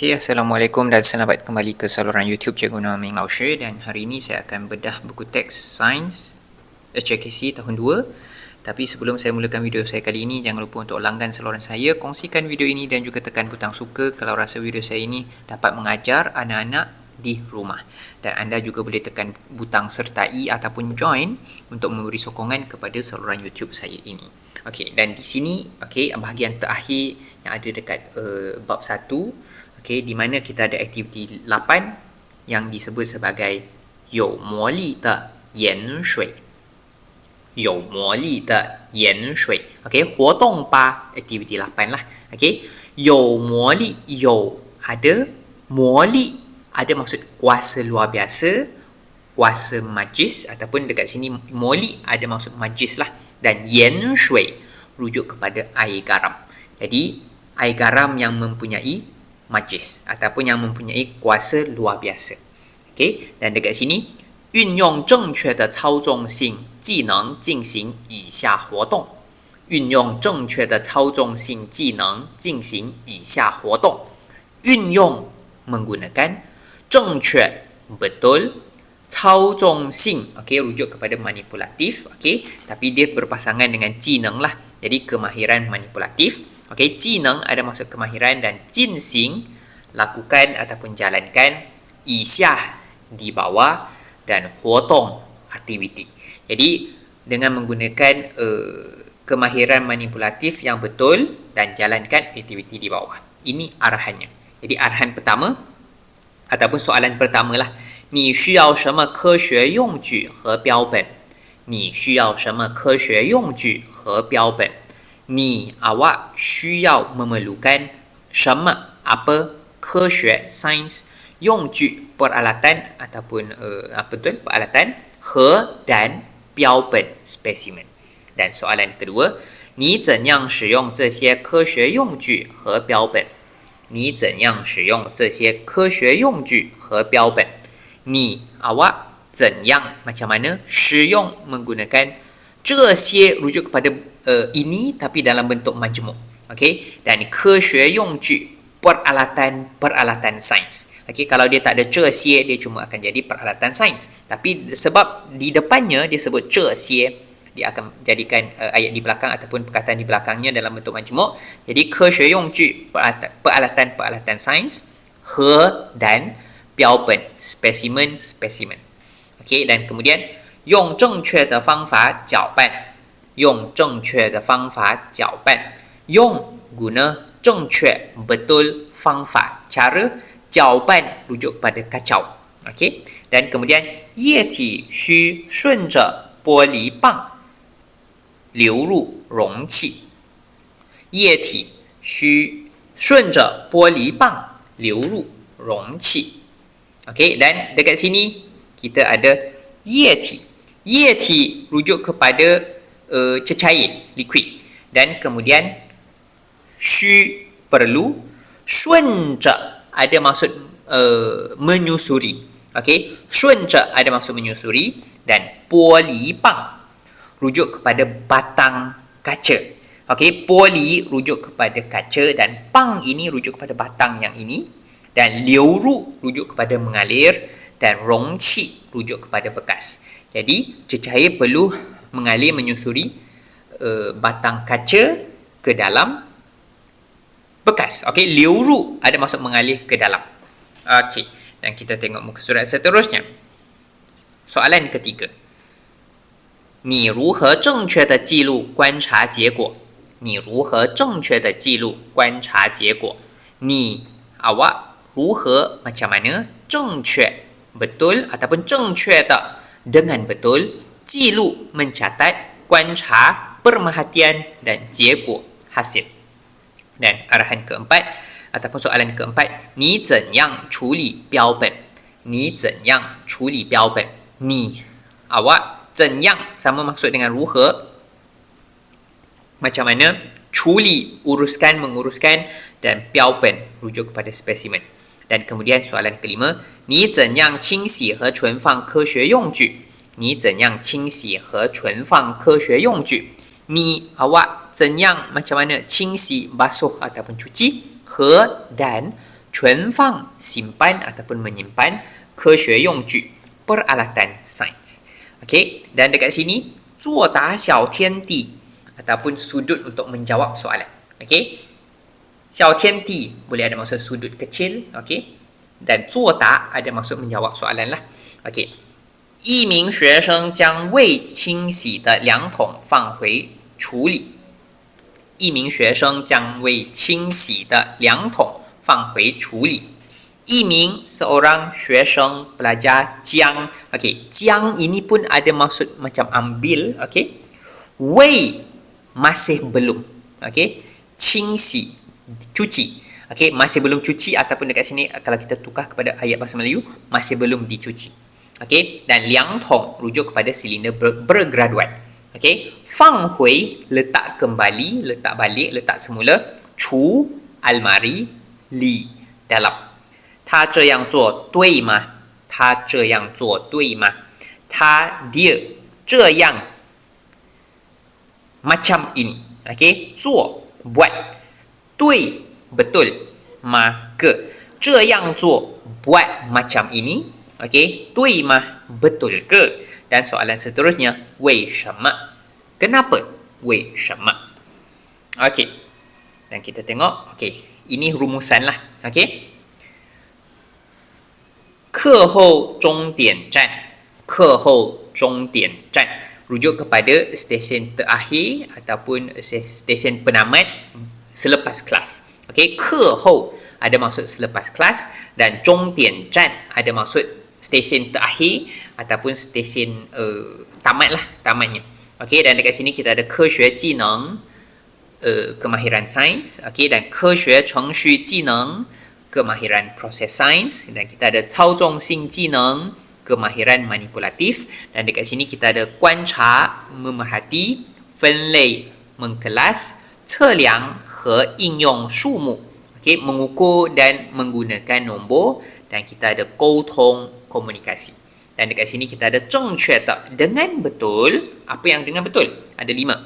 Okay, Assalamualaikum dan selamat kembali ke saluran YouTube Cikgu Noor Ming Shi dan hari ini saya akan bedah buku teks Sains HKC tahun 2 tapi sebelum saya mulakan video saya kali ini jangan lupa untuk langgan saluran saya kongsikan video ini dan juga tekan butang suka kalau rasa video saya ini dapat mengajar anak-anak di rumah. Dan anda juga boleh tekan butang sertai ataupun join untuk memberi sokongan kepada saluran YouTube saya ini. Okey dan di sini okey bahagian terakhir yang ada dekat uh, bab 1 okey di mana kita ada aktiviti 8 yang disebut sebagai you mo li de yan shui. You mo li de yan shui. Okey, 活动吧 aktiviti 8 lah. Okey. You mo li you ada mo li ada maksud kuasa luar biasa kuasa majis ataupun dekat sini moli ada maksud majis lah dan yan shui rujuk kepada air garam jadi air garam yang mempunyai majis ataupun yang mempunyai kuasa luar biasa okey dan dekat sini 运用正确的操纵性技能进行以下活动运用正确的操纵性技能进行以下活动运用 menggunakan 正确 betul cao zhong xing. Okey rujuk kepada manipulatif. Okey tapi dia berpasangan dengan jineng lah. Jadi kemahiran manipulatif. Okey jineng ada maksud kemahiran dan jin xing lakukan ataupun jalankan isya di bawah dan huotong aktiviti. Jadi dengan menggunakan uh, kemahiran manipulatif yang betul dan jalankan aktiviti di bawah. Ini arahannya. Jadi arahan pertama ataupun soalan pertamalah. lah 你需要什么科学用具和标本？你需要什么科学用具和标本？你啊哇需要么么鲁干什么阿不科学 science 用具 peralatan ataupun apa tu peralatan 和 dan 标本 specimen。dan soalan kedua，你怎样使用这些科学用具和标本？你怎样使用这些科学用具和标本？你 awak 怎样 macam mana 使用 menggunakan 这些 rujuk kepada uh, ini tapi dalam bentuk majmuk. Okey dan 科学用具 peralatan peralatan sains. Okey kalau dia tak ada 这些 dia cuma akan jadi peralatan sains. Tapi sebab di depannya dia sebut 这些dia akan jadikan uh, ayat di belakang ataupun perkataan di belakangnya dalam bentuk majmuk. Jadi 科学用具 peralatan peralatan sains 和 dan 标本 （specimen，specimen），OK，然后，然后，用正确的方法搅拌，用正确的方法搅拌，用，我呢，正确，betul，方法，charu，搅拌，rujuk pada kacau，OK，然后，然后，液体需顺着玻璃棒流入容器，液体需顺着玻璃棒流入容器。Okey, dan dekat sini kita ada yeti. Yeti rujuk kepada uh, cecair, liquid. Dan kemudian shu perlu shunca ada maksud uh, menyusuri. Okey, shunca ada maksud menyusuri dan poli pang rujuk kepada batang kaca. Okey, poli rujuk kepada kaca dan pang ini rujuk kepada batang yang ini dan liu ru rujuk kepada mengalir dan rong qi rujuk kepada bekas. Jadi, cecair perlu mengalir menyusuri uh, batang kaca ke dalam bekas. Okey, liu ru ada maksud mengalir ke dalam. Okey, dan kita tengok muka surat seterusnya. Soalan ketiga. 你如何正确的记录观察结果？你如何正确的记录观察结果？你 awak 如何 macam mana 正确 betul ataupun 正确的 dengan betul 记录 mencatat 观察 perhatian dan 结果 hasil. Dan arahan keempat ataupun soalan keempat ni 怎样处理标本你怎样处理标本你 awak 怎样 sama maksud dengan 如何 macam mana? 处理 uruskan menguruskan dan 标本 rujuk kepada spesimen. dan kemudian soalan kelima ni 怎样清洗和存放科学用具你怎样清洗和存放科学用具你 awak 怎样 macam mana 清洗 basuh ataupun cuci 和 dan 存放 simpan ataupun menyimpan 科学用具 peralatan sains. Okey, dan dekat sini 作答小天地 ataupun sudut untuk menjawab soalan. Okey. 小天地 boleh ada maksud sudut kecil, okey. Dan 作答 ada maksud menjawab soalan lah. Okey. 一名学生将未清洗的两桶放回处理。一名学生将未清洗的两桶放回处理。一名 seorang 学生 pelajar 将 okey 将 ini pun ada maksud macam ambil okey wei masih belum okey 清洗 cuci. Okey, masih belum cuci ataupun dekat sini eh, kalau kita tukar kepada ayat bahasa Melayu, masih belum dicuci. Okey, dan liang tong rujuk kepada silinder ber- bergraduan. Okey, fang hui letak kembali, letak balik, letak semula, chu almari li dalam. Ta zhe yang zuo dui ma? Ta zhe yang zuo dui ma? Ta dia zhe yang macam ini. Okey, zuo buat. 对 betul maka 这样做 buat macam ini. Okey, 对吗？betul ke? Dan soalan seterusnya, 为什么？Kenapa? 为什么 Okey. Dan kita tengok, okey, ini rumusan lah. Okey. 课后终点站课后终点站 rujuk kepada stesen terakhir ataupun stesen penamat selepas kelas. Okey, ke hou ada maksud selepas kelas dan zhong dian zhan ada maksud stesen terakhir ataupun stesen uh, tamat lah tamatnya. Okey, dan dekat sini kita ada ke xue ji neng uh, kemahiran sains. Okey, dan ke xue cheng xu ji neng kemahiran proses sains dan kita ada cao zhong xing ji neng kemahiran manipulatif dan dekat sini kita ada guan cha memerhati fen lei mengkelas 测量和应用数目 okey mengukur dan menggunakan nombor dan kita ada 沟通 komunikasi dan dekat sini kita ada 正确的 dengan betul apa yang dengan betul ada lima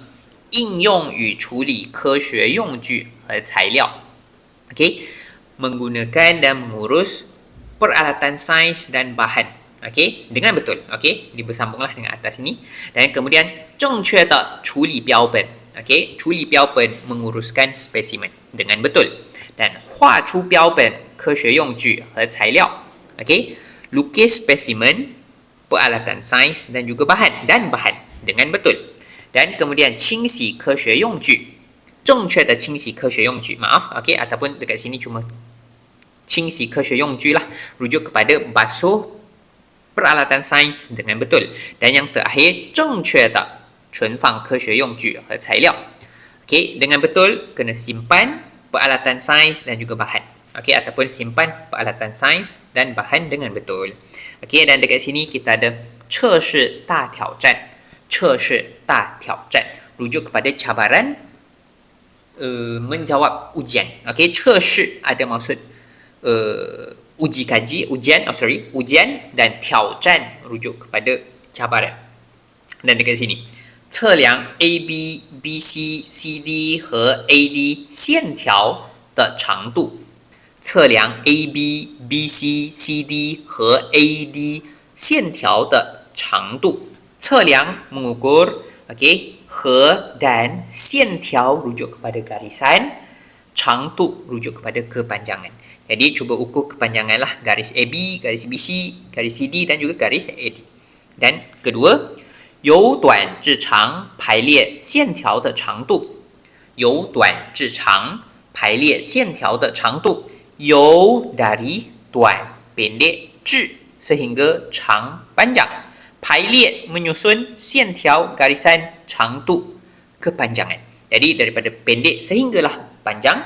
应用与处理科学用具和材料 okey menggunakan dan mengurus peralatan sains dan bahan. Okey, dengan betul. Okey, dibersambunglah dengan atas ini. Dan kemudian 正确的处理标本. Okey, Culi biaopen menguruskan spesimen dengan betul. Dan hua chu biaopen ke yong ju he cai liao. Okay, lukis spesimen, peralatan sains dan juga bahan dan bahan dengan betul. Dan kemudian cingsi ke xue yong ju. Zheng chue de cingsi ke xue yong ju. Maaf, Okey, ataupun dekat sini cuma cingsi ke xue yong ju lah. Rujuk kepada basuh peralatan sains dengan betul. Dan yang terakhir, zheng chue de 存放科学用具和材料 okey dengan betul kena simpan peralatan sains dan juga bahan okey ataupun simpan peralatan sains dan bahan dengan betul okey dan dekat sini kita ada 测试大挑战测试大挑战 rujuk kepada cabaran uh, menjawab ujian. Okey, 测试 ada maksud uh, uji kaji, ujian, oh sorry, ujian dan 挑战 rujuk kepada cabaran. Dan dekat sini, 测量 A B B C C D 和 A D 线条的长度。测量 A B B C C D 和 A D 线条的长度。测量 mengukur, okey, he dan 线条 rujuk kepada garisan changtu rujuk kepada kepanjangan jadi cuba ukur kepanjangan lah garis AB garis BC garis CD dan juga garis AD dan kedua 由短至长排列线条的长度由短至长排列线条的长度由 dari 短 pendek 至 sehingga 长 panjang 排列 menyusun 线条 garisan 长度 kepanjangan. Jadi daripada pendek sehinggalah panjang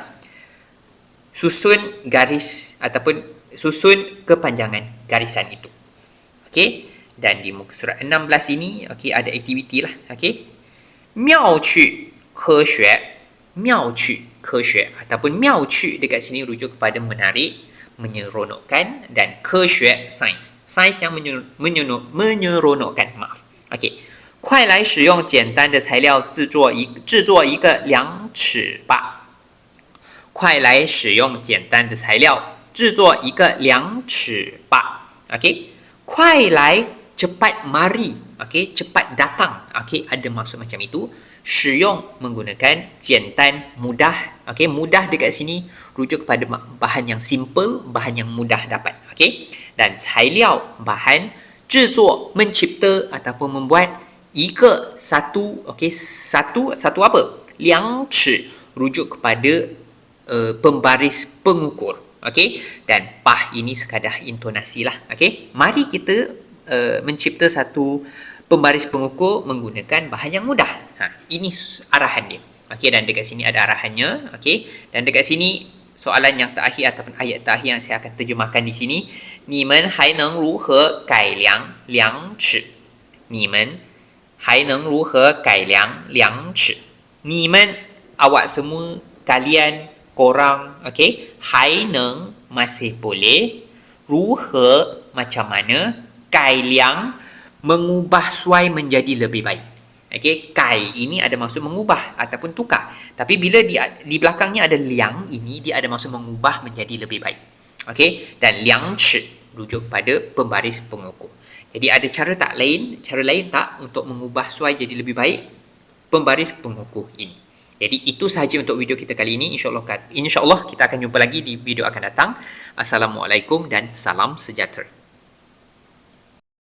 susun garis ataupun susun kepanjangan garisan itu. Okey. Dan di muka surat 16 ini okey ada aktiviti lah. Okey. Miao qu ke xue. Miao qu ke xue ataupun miao qu dekat sini rujuk kepada menarik, menyeronokkan dan ke xue sains. Sains yang menyeronokkan. Maaf. Okey. 快来使用简单的材料制作一制作一个量尺吧。快来使用简单的材料 制作一个两尺吧。Okey. 快来 cepat mari okey cepat datang. Okey ada maksud macam itu. Shiyong menggunakan jiantan mudah. Okey mudah dekat sini rujuk kepada bahan yang simple bahan yang mudah dapat. Okey dan cai liao bahan zhizuo mencipta ataupun membuat ike satu okey satu satu apa? Liang chi rujuk kepada uh, pembaris pengukur. Okey dan pah ini sekadar intonasi lah okey mari kita uh, mencipta satu pembaris pengukur menggunakan bahan yang mudah. Ha, ini arahan dia. Okey dan dekat sini ada arahannya. Okey. Dan dekat sini soalan yang terakhir ataupun ayat terakhir yang saya akan terjemahkan di sini. Ni men hai neng ru he gai liang liang chi. Ni men 还能如何改良量尺？你们 awak semua kalian korang okey 还能 masih boleh 如何 macam mana 改良 mengubah suai menjadi lebih baik okey kai ini ada maksud mengubah ataupun tukar tapi bila di di belakangnya ada liang ini dia ada maksud mengubah menjadi lebih baik okey dan liang chi rujuk pada pembaris pengukur jadi ada cara tak lain, cara lain tak untuk mengubah suai jadi lebih baik pembaris pengukuh ini. Jadi itu sahaja untuk video kita kali ini. InsyaAllah insya kita akan jumpa lagi di video akan datang. Assalamualaikum dan salam sejahtera.